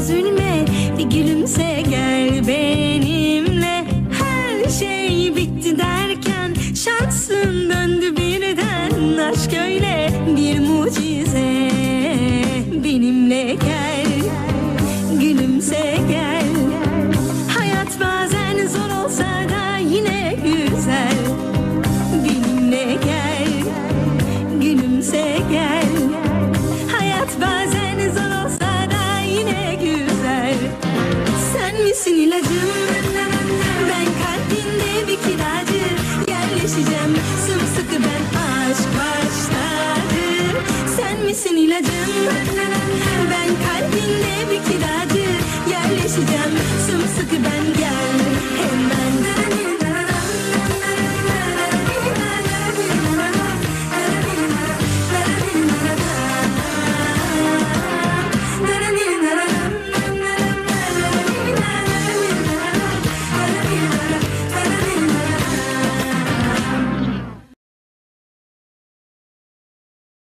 üzülme bir gülümse gel benimle. Her şey bitti derken şansın döndü birden. Aşk öyle bir mucize. Benimle gel Gülümse gel ilacım. Ben kalbinde bir kiracı. Yerleşeceğim. Sımsıkı ben aşk başladı. Sen misin ilacım? Ben kalbinde bir kiracı. Yerleşeceğim. Sımsıkı